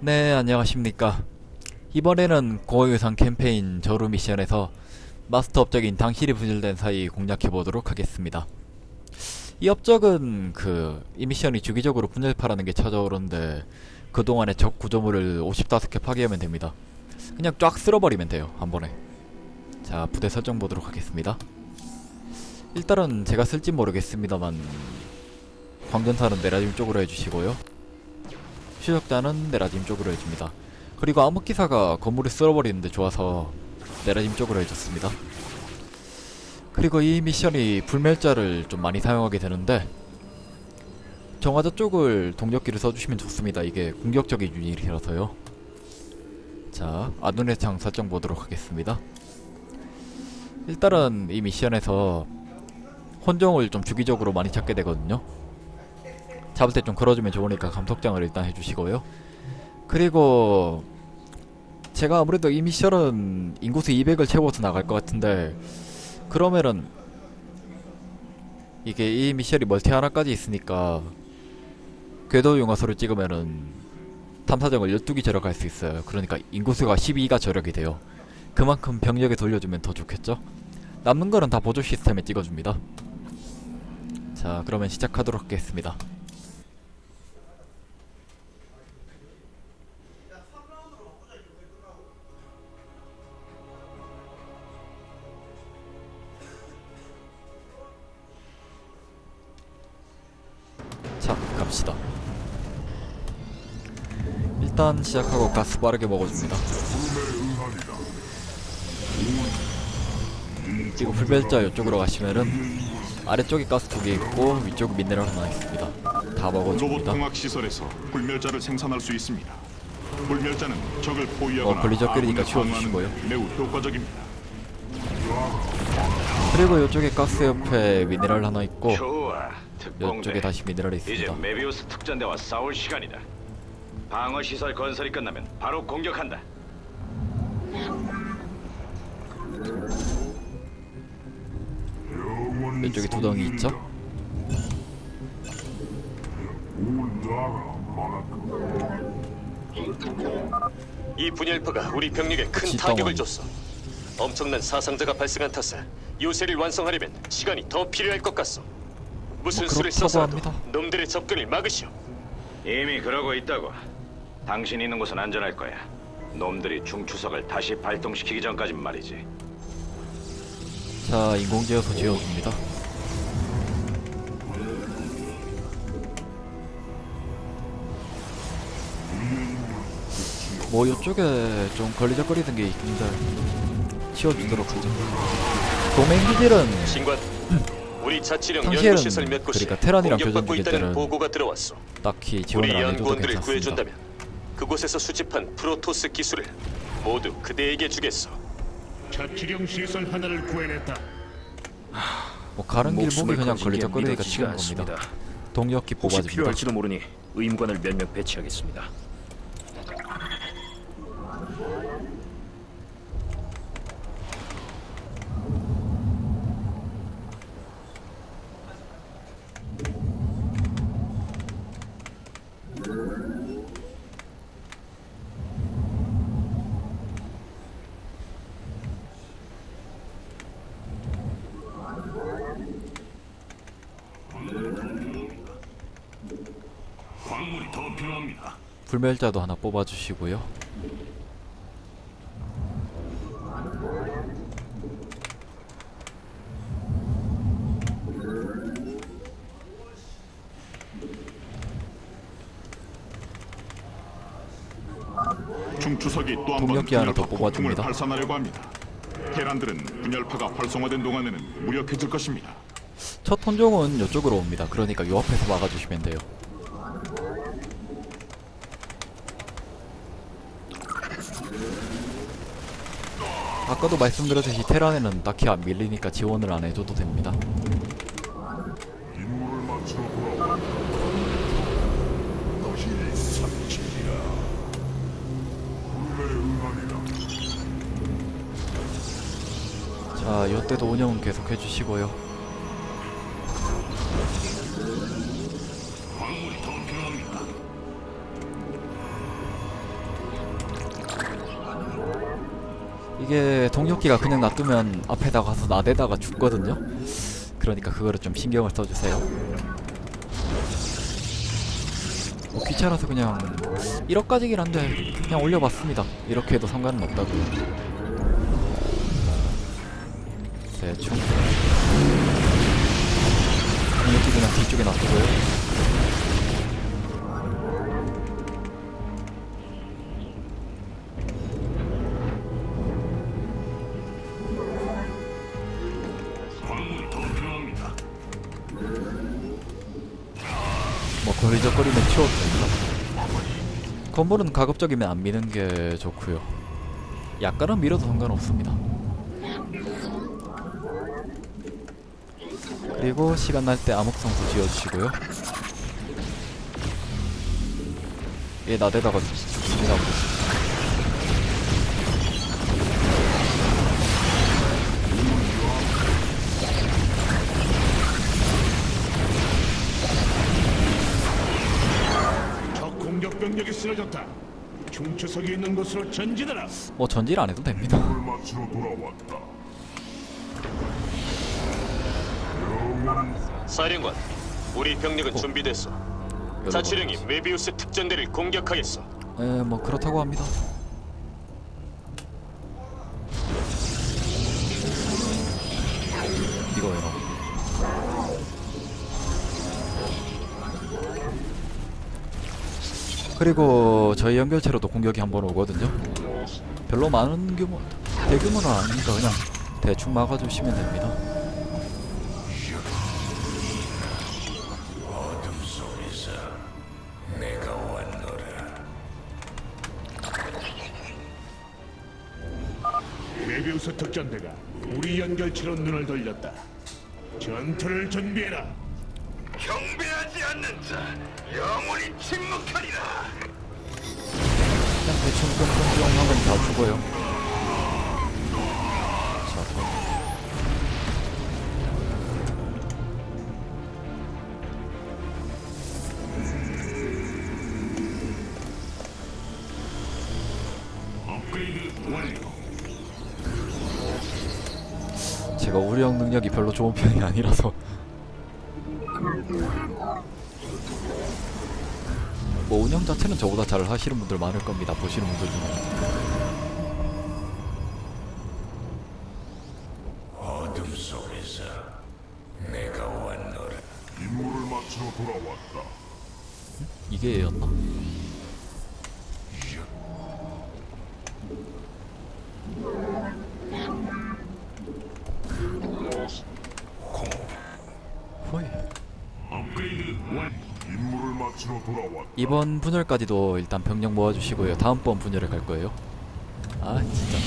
네, 안녕하십니까. 이번에는 고해상 캠페인 저루 미션에서 마스터 업적인 당신이 분열된 사이 공략해보도록 하겠습니다. 이 업적은 그, 이 미션이 주기적으로 분열파라는 게 찾아오는데 그동안의 적 구조물을 55개 파괴하면 됩니다. 그냥 쫙 쓸어버리면 돼요, 한 번에. 자, 부대 설정 보도록 하겠습니다. 일단은 제가 쓸지 모르겠습니다만 광전사는 내라짐 쪽으로 해주시고요. 추적자는 내라짐 쪽으로 해줍니다. 그리고 암흑기사가 건물을 쓸어버리는데 좋아서 내라짐 쪽으로 해줬습니다. 그리고 이 미션이 불멸자를 좀 많이 사용하게 되는데 정화자 쪽을 동력기를 써주시면 좋습니다. 이게 공격적인 유닛이라서요. 자, 아둔의 창 설정 보도록 하겠습니다. 일단은 이 미션에서 혼종을 좀 주기적으로 많이 찾게 되거든요. 잡을 때 좀 걸어주면 좋으니까 감속장을 일단 해주시고요. 그리고 제가 아무래도 이 미션은 인구수 200을 채워서 나갈 것 같은데 그러면은 이게 이 미션이 멀티 하나까지 있으니까 궤도 용화소를 찍으면은 탐사정을 12기 절약할 수 있어요. 그러니까 인구수가 12가 절약이 돼요. 그만큼 병력에 돌려주면 더 좋겠죠? 남는 거는 다 보조 시스템에 찍어줍니다. 자, 그러면 시작하도록 하겠습니다. 일단 시작하고 가스 빠르게 먹어줍니다. 그리고 불멸자 이쪽으로 가시면은 아래쪽에 가스 두 개 있고 위쪽 미네랄 하나 있습니다. 다 로봇 먹어줍니다. 시설에서 불멸자를 생산할 수 있습니다. 불멸자는 적을 포위하거나 어, 걸리적거리니까 아군을 치워주시고요. 방어하는 매우 효과적입니다. 그리고 이쪽에 가스 옆에 미네랄 하나 있고 좋아. 특공대. 이쪽에 다시 미네랄이 이제 있습니다. 메비우스 특전대와 싸울 시간이다. 방어 시설 건설이 끝나면 바로 공격한다. 이쪽에 두 덩이 있죠? 이 분열파가 우리 병력에 큰. 타격을 줬어. 엄청난 사상자가 발생한 탓에 요새를 완성하려면 시간이 더 필요할 것 같소. 무슨 뭐 수를 그렇다고 써서라도 합니다. 놈들의 접근을 막으시오. 이미 그러고 있다고. 당신 있는 곳은 안전할 거야. 놈들이 중추석을 다시 발동시키기 전까진 말이지. 자, 인공지어서 지어줍니다. 뭐 이쪽에 좀 걸리적거리는 게 있는데 치워주도록 하죠. 동맹 기질은 신관, 우리 자치령 당시에는 연구 시설 몇 곳이 그러니까 테란이랑 공격받고 교전 중일 있다는 때는 보고가 들어왔어. 딱히 지원을 안 해줘도 연구원들을 괜찮습니다. 구해준다면 그곳에서 수집한 프로토스 기술을 모두 그대에게 주겠어. 자치령 시설 하나를 구해냈다. 뭐 가는 길목이 목숨을 그냥 건진 게 걸리적거리니까 믿어지지가 않습니다. 겁니다. 동력기 혹시 뽑아줍니다. 필요할지도 모르니 의무관을 몇 명 배치하겠습니다. 광물이 더 필요합니다. 불멸자도 하나 뽑아주시고요. 중추석이 또 한번 동력기 하나 더 분열파 폭풍을 뽑아줍니다. 발산하려고 합니다. 테란들은 분열파가 활성화된 동안에는 무력해질 것입니다. 첫 혼종은 이쪽으로 옵니다. 그러니까 요 앞에서 막아주시면 돼요. 아까도 말씀드렸듯이 테란에는 딱히 안 밀리니까 지원을 안 해줘도 됩니다. 자, 요때도 운영은 계속 해주시고요. 이게 동력기가 그냥 놔두면 앞에다 가서 나대다가 죽거든요. 그러니까 그거를 좀 신경을 써주세요. 뭐 귀찮아서 그냥 1억까지긴 한데 그냥 올려봤습니다. 이렇게 해도 상관은 없다고요. 대충 동력기 그냥 뒤쪽에 놔두고요. 뭐 거리적거리면 치워도 됩니다. 건물은 가급적이면 안 미는 게 좋고요. 약간은 밀어도 상관없습니다. 그리고 시간 날 때 암흑성소 지어주시고요. 얘 나대다가 죽습니다. 병력이 쓰러졌다. 중추석이 있는 곳으로 전진하라. 뭐 전질 안 해도 됩니다. 돌아왔다. 사령관, 우리 병력은 준비됐어. 자치령이 메비우스 특전대를 공격하겠어. 에, 뭐 그렇다고 합니다. 이거예요. 그리고 저희 연결체로도 공격이 한 번 오거든요. 별로 많은 규모, 대규모는 아니니까 그냥 대충 막아주시면 됩니다. 메비우스 특전대가 우리 연결체로 눈을 돌렸다. 전투를 준비해라. 경배하지 않는 자 영원히 침묵하리라. 그냥 대충 뿅뿅뿅 하면 다 죽어요. 제가 우령 능력이 별로 좋은 편이 아니라서 뭐 운영 자체는 저보다 잘 하시는 분들 많을 겁니다 보시는 분들 중에 임무를 마치러 돌아왔다. 이게 얘였나? 호이. 업그레이드 완료. 임무를 마치러 돌아왔다. 이번 분열까지도 일단 병력 모아주시고요. 다음번 분열에 갈 거예요. 아 진짜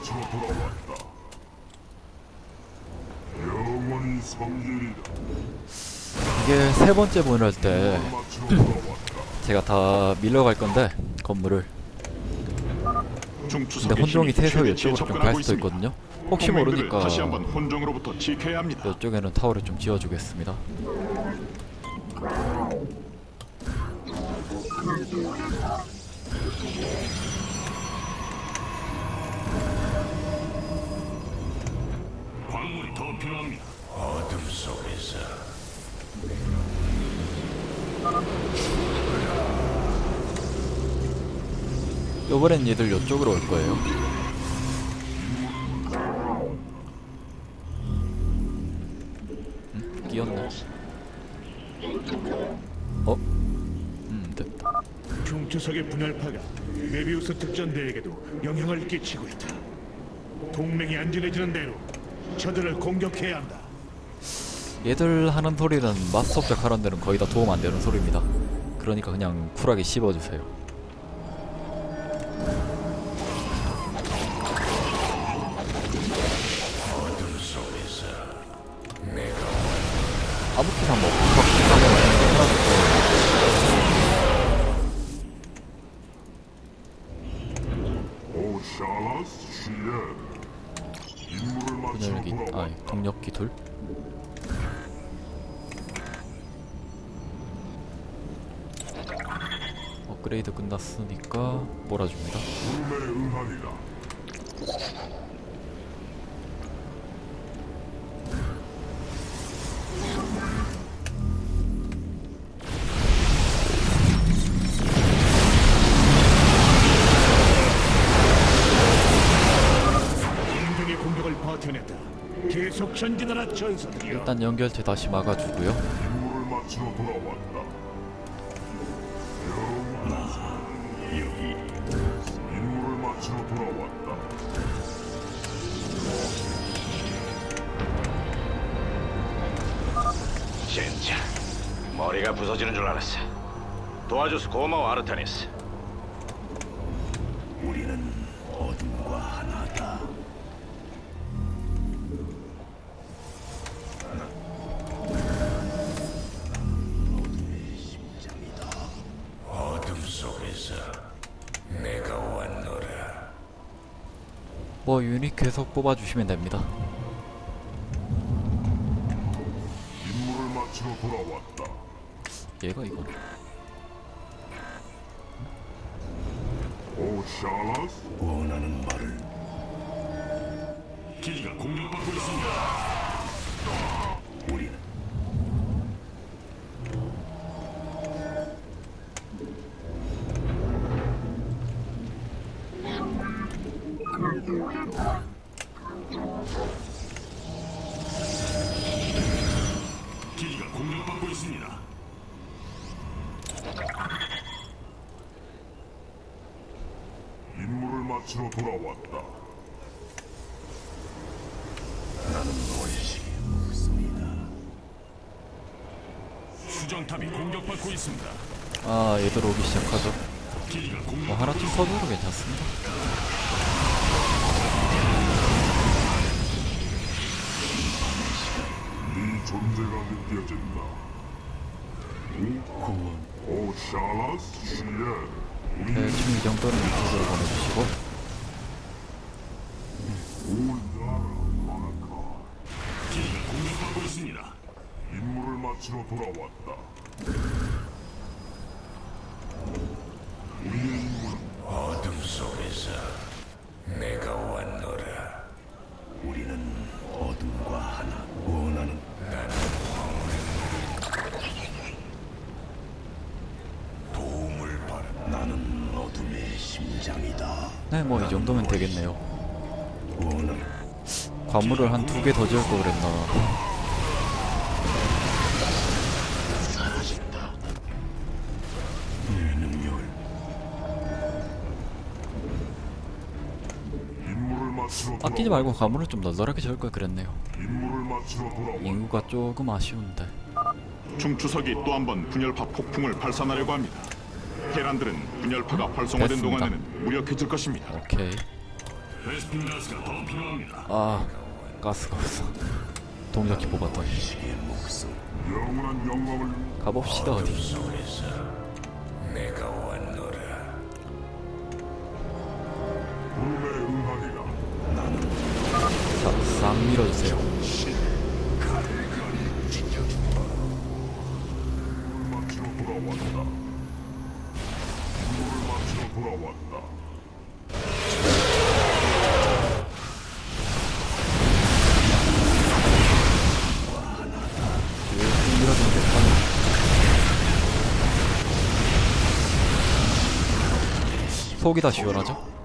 마치러 돌아왔다. 영원히 성질이다. 이게 세 번째 분열할 때. 제가 다 밀러갈 건데 건물을 근데 혼종이 세서 이쪽으로 좀 갈 수도. 있거든요 혹시 모르니까 다시 한번 혼종으로부터 지켜야 합니다. 이쪽에는 타워를 좀 지어주겠습니다 더 필요합니다. 요번엔 얘들 요쪽으로 올 거예요 음? 끼었네 어? 음 됐다 중추석의 분열파가 메비우스 특전대에게도 영향을 끼치고 있다. 동맹이 안전해지는 대로 저들을 공격해야 한다. 얘들 하는 소리는 마스터업적 하는 데는 거의 다 도움 안 되는 소리입니다. 그러니까 그냥 쿨하게 씹어주세요. 아무튼 한번 팍 하면 오 샬라스 시엔 마치러 분열기 아. 동력기 둘 업그레이드 끝났으니까 몰아줍니다 전진하라 전사들이여. 일단 연결체 다시 막아주고요 임무를 마치러 돌아왔다. 영원하사 여기 임무를 마치러 돌아왔다. 진짜 머리가 부서지는 줄 알았어. 도와줘서 고마워 아르타니스. 우리는 어둠과 하나다. 뭐 유닛 계속 뽑아주시면 됩니다 임무를 마치러 돌아왔다. 얘가 이거 오 샬라스 원하는 말을 기지가 공격받고 있습니다. 마치러 돌아왔다. 나는 원식이 없습니다. 수정탑이 공격받고 있습니다. 아 얘들 오기 시작하죠 뭐 공격 하나쯤 서줘도 괜찮습니다 네 존재가 느껴진다. 오 샬라스 시엔 대충 이 정도는 이쪽으로 보내주시고 마치러 돌아왔다. 우리의 임무는 어둠 속에서 내가 왔노라. 우리는 어둠과 하나. 원하는 나는 도움을 바라. 나는 어둠의 심장이다. 네 뭐 이 정도면 되겠네요 원하는 관물을 한 두 개 더 지을 거 그랬나 아끼지. 말고 관물을 좀 널널하게 지을 걸 그랬네요. 인구가 조금 아쉬운데 중추석이 또 한 번 분열파 폭풍을 발산하려고 합니다. 테란들은 분열파가 활성화된 됐습니다. 동안에는 무력해질 것입니다. 오케이 베스핀 가스가 더 필요합니다. 아 가스가 없어 동작기 뽑았더니 가봅시다 어디 내가 왔노라. 자, 싹 밀어주세요 속이 다 시원하죠?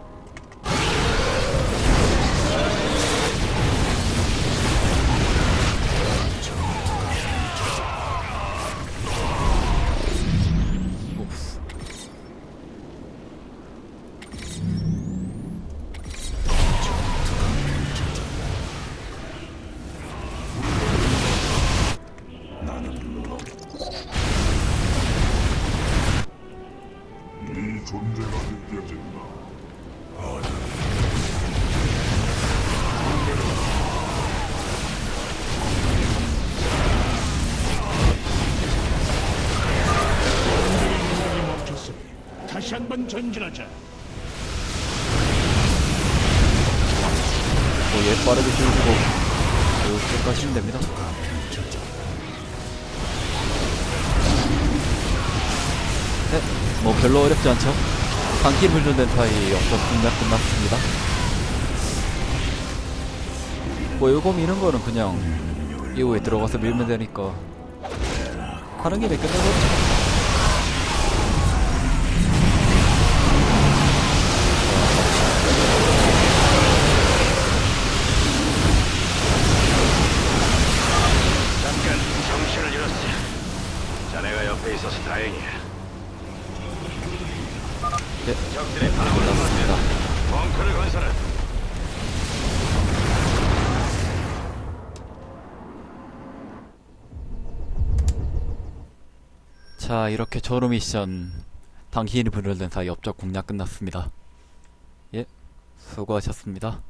한번 전진하자. 뭐얘 빠르게 줄이고 이렇게 가시면 됩니다. 네, 뭐 별로 어렵지 않죠? 단기 분전된 사이 역전 공략 끝났습니다. 뭐 요거 미는 거는 그냥 이후에 들어가서 밀면 되니까 하는 김에 끝내버리죠. 잠깐 정신을 잃었어. 자네가 옆에 있어서 다행이야. 네, 적들의 바람을 끝났습니다. 벙커를 건설한 자 이렇게 저로 미션 당신이 분열된 사이 업적 공략 끝났습니다. 예, 수고하셨습니다.